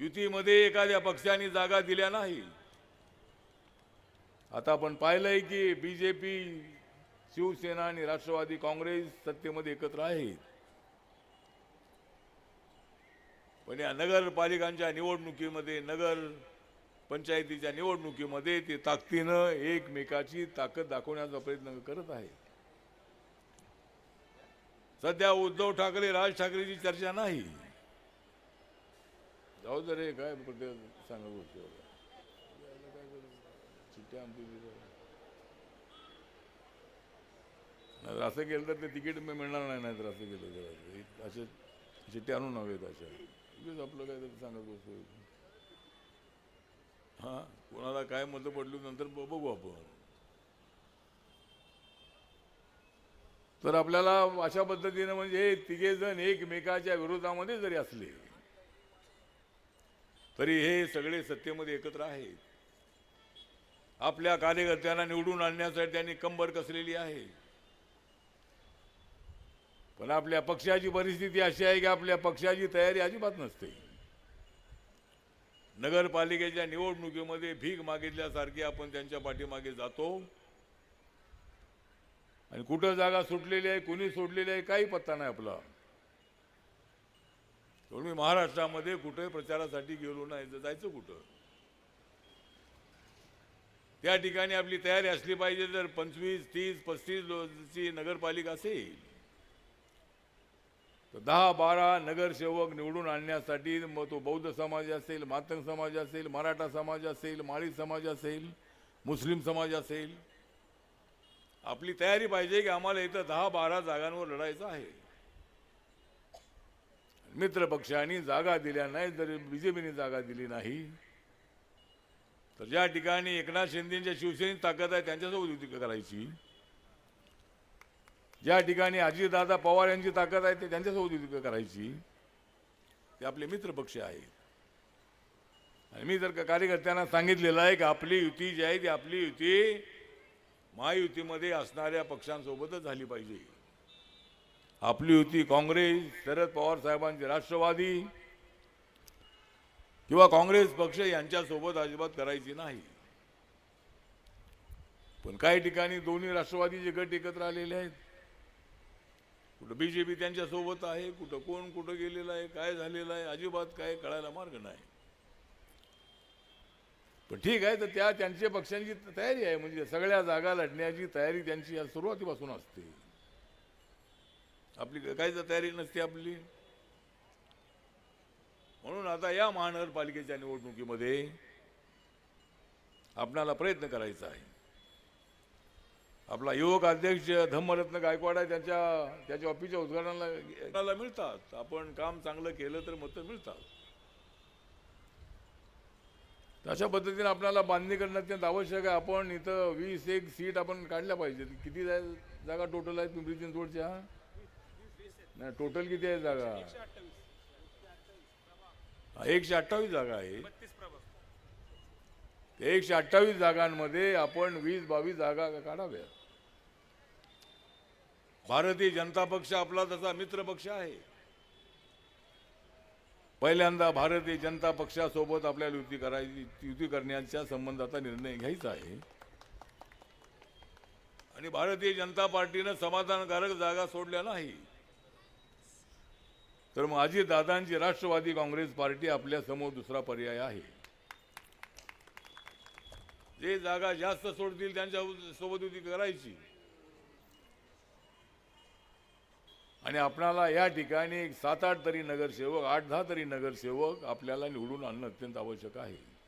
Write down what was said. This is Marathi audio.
युतीमध्ये एखाद्या पक्षाने जागा दिल्या नाही. आता आपण पाहिलंय की बीजेपी शिवसेना आणि राष्ट्रवादी काँग्रेस सत्तेमध्ये एकत्र आहेत. पण या नगरपालिकांच्या निवडणुकीमध्ये नगर पंचायतीच्या निवडणुकीमध्ये ते ताकदीनं एकमेकाची ताकद दाखवण्याचा प्रयत्न करत आहे सध्या उद्धव ठाकरे राज ठाकरेची चर्चा नाही. जाऊ दे रे काय प्रत्येक सांगत गोष्टी चिठ्ठ्या आमची दिल्या. असं केलं तर ते तिकीट मी मिळणार नाही नाहीतर असं केलं तर. असे चिठ्ठ्या आणून हवेत अशा. उगीच आपलं काय तरी सांगत बसतो हां कोणाला काय मतं पडली नंतर बघू आपण. तर आपल्याला अशा पद्धतीनं म्हणजे हे तिघे जण एकमेकाच्या विरोधामध्ये जरी असले तरी हे सगळे सत्तेमध्ये एकत्र आहेत. आपल्या कार्यकर्त्यांना निवडून आणण्यासाठी त्यांनी कंबर कसलेली आहे. पण आपल्या पक्षाची परिस्थिती अशी आहे की आपल्या पक्षाची तयारी अजिबात नसते. नगरपालिकेच्या निवडणुकीमध्ये भीक मागितल्यासारखी आपण त्यांच्या पाठीमागे जातो. आणि कुठं जागा सुटलेली आहे कुणी सोडलेली आहे काही पत्ता नाही आपला. म्हणून मी महाराष्ट्रामध्ये कुठे प्रचारासाठी गेलो नाही तर जायचं कुठं? त्या ठिकाणी आपली तयारी असली पाहिजे तर पंचवीस तीस पस्तीस ची नगरपालिका असेल. तर दहा बारा नगरसेवक निवडून आणण्यासाठी मग तो बौद्ध समाज असेल मातंग समाज असेल मराठा समाज असेल माळी समाज असेल मुस्लिम समाज असेल. आपली तयारी पाहिजे की आम्हाला इथं दहा बारा जागांवर लढायचं आहे. मित्रपक्षांनी जागा दिल्या नाही जर बीजेपीने जागा दिली नाही. तर ज्या ठिकाणी एकनाथ शिंदेच्या शिवसेनेची ताकद आहे त्यांच्यासोबत युती करायची. ज्या ठिकाणी अजितदादा पवार यांची ताकद आहे ते त्यांच्यासोबत युती करायची. ते आपले मित्रपक्ष आहेत. आणि मी जर का कार्यकर्त्यांना सांगितलेलं आहे की आपली युती जी आहे ती आपली युती महायुतीमध्ये असणाऱ्या पक्षांसोबतच झाली पाहिजे. आपली युती काँग्रेस शरद पवार साहेबांचे राष्ट्रवादी. किंवा काँग्रेस पक्ष यांच्यासोबत अजिबात करायची नाही. पण काही ठिकाणी दोन्ही राष्ट्रवादीचे गट एकत्र आलेले आहेत. कुठं बीजेपी त्यांच्यासोबत आहे कुठं कोण कुठं गेलेलं आहे काय झालेलं आहे अजिबात काय कळायला मार्ग नाही. पण ठीक आहे तर त्या त्यांच्या पक्षांची तयारी आहे. म्हणजे सगळ्या जागा लढण्याची तयारी त्यांची या सुरुवातीपासून असते. आपली काहीच तयारी नसते आपली. म्हणून आता या महानगरपालिकेच्या निवडणुकीमध्ये आपणाला प्रयत्न करायचा आहे. आपला युवक अध्यक्ष धम्मरत्न गायकवाड आहे त्यांच्या त्याच्या ऑफिसच्या उद्घाटनाला मिळतात. आपण काम चांगलं केलं तर मतं मिळतात. तशा अशा पद्धतीने आपल्याला बांधणी करणं अत्यंत आवश्यक आहे. आपण इथं वीस एक सीट आपण काढल्या पाहिजेत. किती जागा टोटल आहेत पिंपरी चिंचवडच्या? नाही टोटल किती आहे जागा? एकशे अठ्ठावीस जागा आहे. एकशे अठ्ठावीस जागांमध्ये आपण वीस बावीस जागा काढाव्या. भारतीय जनता पक्ष आपला तसा मित्र पक्ष आहे. पहिल्यांदा भारतीय जनता पक्षासोबत आपल्याला युती करायची युती करण्याच्या संबंधाचा निर्णय घ्यायचा आहे. आणि भारतीय जनता पार्टीनं समाधानकारक जागा सोडल्या नाही. तर माझी दादांची राष्ट्रवादी काँग्रेस पार्टी आपल्यासमोर दुसरा पर्याय आहे. जे जागा जास्त सोडतील त्यांच्यासोबत युती करायची. आणि आपणाला या ठिकाणी सात आठ तरी नगरसेवक आठ दहा तरी नगरसेवक आपल्याला निवडून आणणं अत्यंत आवश्यक आहे.